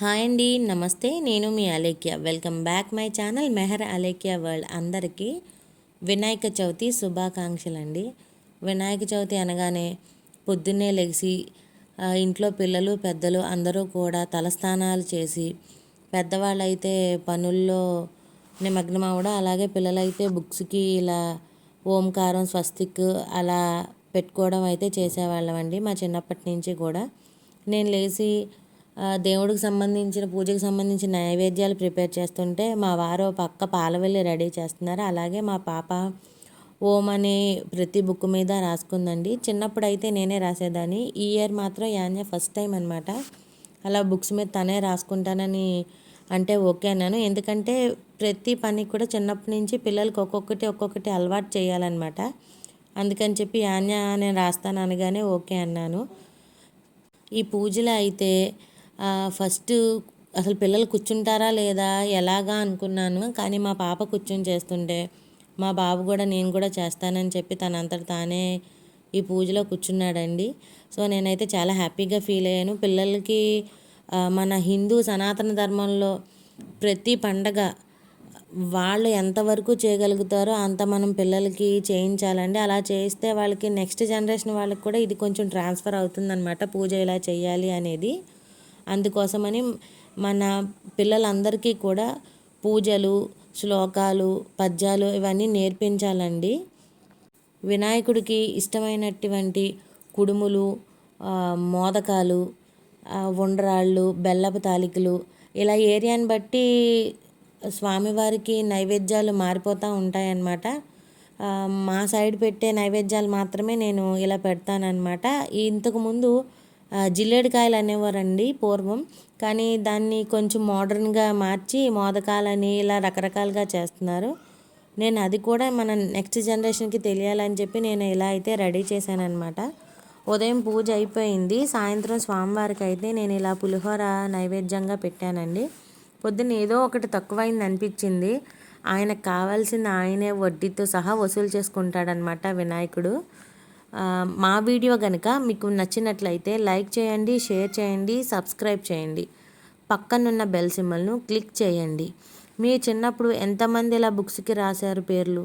Hi అండి నమస్తే. నేను మీ Alekhya. Welcome back my channel Meher Alekhya world. అందరికీ వినాయక చవితి శుభాకాంక్షలు అండి వినాయక చవితి అనగానే పొద్దున్నే లెగిసి ఇంట్లో పిల్లలు పెద్దలు అందరూ కూడా తలస్నానాలు చేసి పెద్దవాళ్ళు అయితే పనుల్లో నిమగ్నం అవ్వడం అలాగే పిల్లలైతే బుక్స్కి ఇలా ఓంకారం స్వస్తిక్ అలా పెట్టుకోవడం అయితే చేసేవాళ్ళం అండి మా చిన్నప్పటి నుంచి కూడా. నేను లేచి దేవుడికి సంబంధించిన పూజకు సంబంధించిన నైవేద్యాలు ప్రిపేర్ చేస్తుంటే మా వారు పక్క పాలవెల్లి రెడీ చేస్తున్నారు. అలాగే మా పాప ఓం అనే ప్రతి బుక్ మీద రాసుకుందండి. చిన్నప్పుడు అయితే నేనే రాసేదాన్ని. ఈ ఇయర్ మాత్రం యాన్య ఫస్ట్ టైం అనమాట అలా బుక్స్ మీద తనే రాసుకుంటానని అంటే ఓకే అన్నాను. ఎందుకంటే ప్రతి పని కూడా చిన్నప్పటి నుంచి పిల్లలకి ఒక్కొక్కటి ఒక్కొక్కటి అలవాటు చేయాలన్నమాట. అందుకని చెప్పి యాన్య నేను రాస్తాను అనగానే ఓకే అన్నాను. ఈ పూజలు అయితే ఫస్ట్ అసలు పిల్లలు కూర్చుంటారా లేదా? ఎలాగా అనుకున్నాను. కానీ మా పాప కూర్చొని చేస్తుంటే మా బాబు కూడా నేను కూడా చేస్తానని చెప్పి తనంతట తానే ఈ పూజలో కూర్చున్నాడండి. సో నేనైతే చాలా హ్యాపీగా ఫీల్ అయ్యాను. పిల్లలకి మన హిందూ సనాతన ధర్మంలో ప్రతి పండగ వాళ్ళు ఎంతవరకు చేయగలుగుతారో అంత మనం పిల్లలకి చేయించాలండి. అలా చేస్తే వాళ్ళకి నెక్స్ట్ జనరేషన్ వాళ్ళకి కూడా ఇది కొంచెం ట్రాన్స్ఫర్ అవుతుందన్నమాట. పూజ ఇలా చేయాలి అనేది. అందుకోసమని మన పిల్లలందరికీ కూడా పూజలు శ్లోకాలు పద్యాలు ఇవన్నీ నేర్పించాలండి. వినాయకుడికి ఇష్టమైనటువంటి కుడుములు మోదకాలు ఉండరాళ్ళు బెల్లపు తాలికలు ఇలా ఏరియాని బట్టి స్వామివారికి నైవేద్యాలు మారిపోతూ ఉంటాయన్నమాట. మా సైడ్ పెట్టే నైవేద్యాలు మాత్రమే నేను ఇలా పెడతానన్నమాట. ఇంతకుముందు జిల్లేడికాయలు అనేవారండి పూర్వం. కానీ దాన్ని కొంచెం మోడర్న్గా మార్చి మోదకాలని ఇలా రకరకాలుగా చేస్తున్నారు. నేను అది కూడా మన నెక్స్ట్ జనరేషన్కి తెలియాలని చెప్పి నేను ఇలా అయితే రెడీ చేశాను ఉదయం పూజ అయిపోయింది. సాయంత్రం స్వామివారికి అయితే నేను ఇలా పులిహోర నైవేద్యంగా పెట్టానండి. పొద్దున్న ఏదో ఒకటి తక్కువైంది అనిపించింది. ఆయనకు కావాల్సింది ఆయనే వడ్డీతో సహా వసూలు చేసుకుంటాడనమాట వినాయకుడు. మా వీడియో కనుక మీకు నచ్చినట్లయితే లైక్ చేయండి షేర్ చేయండి సబ్స్క్రైబ్ చేయండి. పక్కనున్న బెల్ సింబల్ను క్లిక్ చేయండి. మీ చిన్నప్పుడు ఎంతమంది ఇలా బుక్స్కి రాశారు పేర్లు?